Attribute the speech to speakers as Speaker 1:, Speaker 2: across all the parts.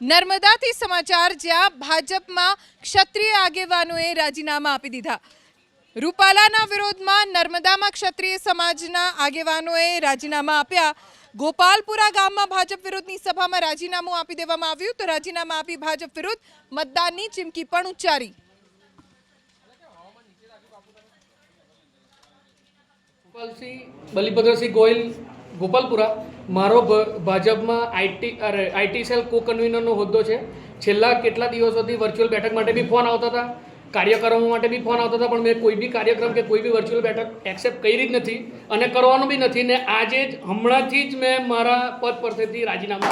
Speaker 1: નર્મદાથી સમાચાર જ્યાં ભાજપમાં ક્ષત્રિય આગેવાનોએ રાજીનામા આપી દીધા. રૂપાલાના વિરોધમાં નર્મદામાં ક્ષત્રિય સમાજના આગેવાનોએ રાજીનામા આપ્યા. ગોપાલપુરા ગામમાં ભાજપ વિરોધની સભામાં રાજીનામું આપી દેવામાં આવ્યું તો રાજીનામા આપી ભાજપ વિરુદ્ધ મતદાનની ચીમકી પણ ઉચ્ચારી.
Speaker 2: બલિભદ્રસિંહ ગોયલ ગોપાલપુરા. મારો ભાજપમાં આઈટી અરે આઈટી સેલ કો કન્વીનરનો હોદ્દો છે. છેલ્લા કેટલા દિવસોથી વર્ચ્યુઅલ બેઠક માટે બી ફોન આવતા હતા. કાર્યક્રમો માટે બી ફોન આવતા હતા, પણ મેં કોઈ બી કાર્યક્રમ કે કોઈ બી વર્ચ્યુઅલ બેઠક એક્સેપ્ટ કરી જ નથી અને કરવાનું બી નથી ને આજે જ, હમણાંથી જ મેં મારા પદ પરથી રાજીનામું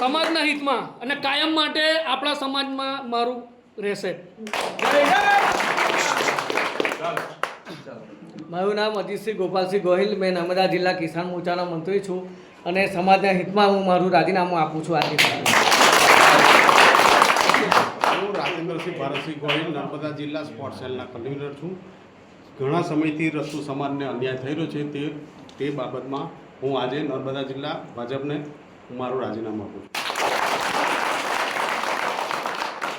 Speaker 3: સમાજના હિતમાં
Speaker 2: અને કાયમ માટે આપણા સમાજમાં મારું રહેશે.
Speaker 4: મારું નામ અજીતસિંહ ગોપાલસિંહ ગોહિલ. મેં નર્મદા જિલ્લા કિસાન મોરચાનો મંત્રી છું અને સમાજના હિતમાં હું મારું રાજીનામું આપું છું આજે
Speaker 3: હું રાજેન્દ્રસિંહ ભારતસિંહ ગોહિલ નર્મદા જિલ્લા સ્પોર્ટ્સ સેલના કન્વીનર છું. ઘણા સમયથી રસ્તુ સમાજને અન્યાય થઈ રહ્યો છે તે તે બાબતમાં હું આજે નર્મદા જિલ્લા ભાજપને હું મારું રાજીનામું આપું છું.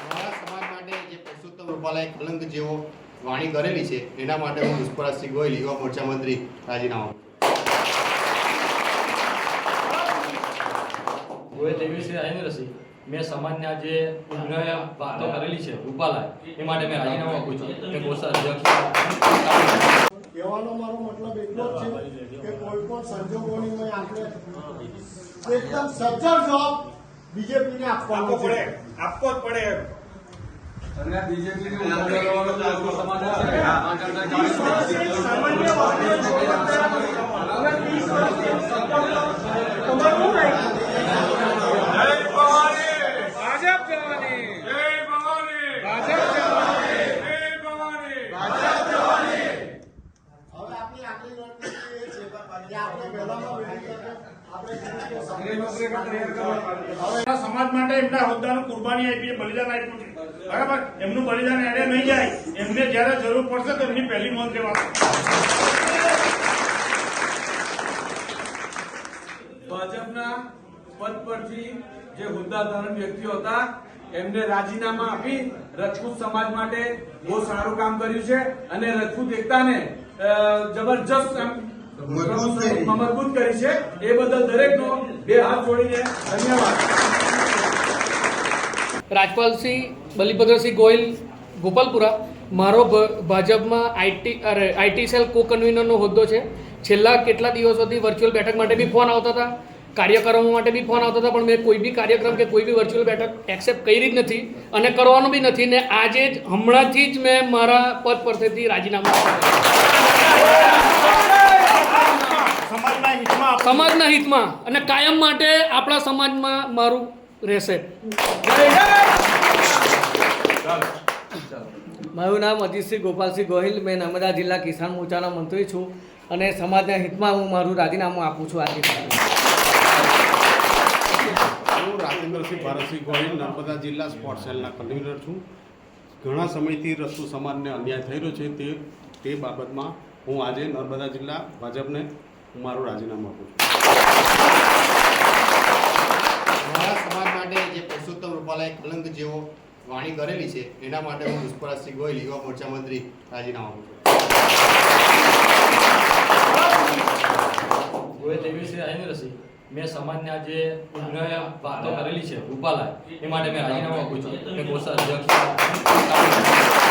Speaker 5: મારા સમાજ માટે જે પુરુષોત્તમ રૂપાલાએ કલંક જેવો વાણી કરેલી છે. એના માટે હું પુષ્પરાજસિંહ ગોયલ યુવા મોરચા મંત્રી રાજીનામા આપું છું.
Speaker 6: ગોયલ રાજેન્દ્રસિંહ મેં સમાજને આજે ઉગ્ર વાતો કરેલી છે રૂપાલા એ માટે મેં રાજીનામું આપું છું. કે ગોસા અધ્યક્ષ
Speaker 7: કહેવાનો મારો મતલબ એટલો જ છે કે કોઈ પણ સંજોગોની મેં આપણે એકદમ સજ્જડ જવાબ બીજેપીને આપવાનો પડે
Speaker 3: આપવો જ પડે
Speaker 7: છે કે આપણે પહેલામાં
Speaker 3: સમાજ માટે એમના હોદ્દાનું કુરબાની આપી બલિદાન આપ્યું છે. બરાબર? એમનું બલિદાન એને નહીં જાય. એમને જયારે જરૂર પડશે તો એમની પહેલી નોંધ લેવાની.
Speaker 8: ભાજપના પદ પરથી જે હોદ્દાધારક વ્યક્તિઓ હતા, એમને રાજીનામા આપી રજપૂત સમાજ માટે બહુ સારું કામ કર્યું છે. અને રજપૂત એકતાને જબરજસ્ત મજબૂત કરી. છે. એ બદલ દરેકનો બે હાથ જોડીને ધન્યવાદ.
Speaker 2: રાજપાલસિંહ બલિભદ્રસિંહ ગોયલ ગોપાલપુરા. મારો ભ- ભાજપમાં આઈટી અરે આઈટી સેલ કો કન્વીનરનો હોદ્દો છે. છેલ્લા કેટલા દિવસોથી વર્ચ્યુઅલ બેઠક માટે બી ફોન આવતા હતા. કાર્યક્રમો માટે બી ફોન આવતા હતા પણ મેં કોઈ બી કાર્યક્રમ કે કોઈ બી વર્ચ્યુઅલ બેઠક એક્સેપ્ટ કરી જ નથી અને કરવાનું બી નથી ને આજે જ હમણાંથી જ મેં મારા પદ પરથી રાજીનામું આપ્યું.
Speaker 3: સમાજના હિતમાં
Speaker 2: અને કાયમ માટે આપણા સમાજમાં મારું રહેશે.
Speaker 4: મારું નામ અજીતસિંહ ગોપાલસિંહ ગોહિલ. મેં નર્મદા જિલ્લા કિસાન મોરચાનો મંત્રી છું અને સમાજના હિતમાં હું મારું રાજીનામું આપું છું આજે.
Speaker 3: હું રાજેન્દ્રસિંહ ભારતસિંહ ગોહિલ નર્મદા જિલ્લા સ્પોર્ટ્સ સેલના કન્વીનર છું. ઘણા સમયથી રસ્તુ સમાજને અન્યાય થઈ રહ્યો છે તે તે બાબતમાં હું આજે નર્મદા જિલ્લા ભાજપને હું મારું રાજીનામું આપું છું.
Speaker 5: મારા સમાજ માટે જે પુરુષોત્તમ રૂપાલાએ કલંક જેવો વાણી કરેલી છે એના માટે હું પુષ્પરાજસિંહ ગોયલ યુવા મોરચા મંત્રી રાજીનામું આપું છું.
Speaker 6: ગોયલ આવી રાજેન્દ્રસિંહ મેં સમાજના જે ઉગ્ર વાતો કરેલી છે રૂપાલા એ માટે મેં રાજીનામું આપું છું. કે ગોસા અધ્યક્ષ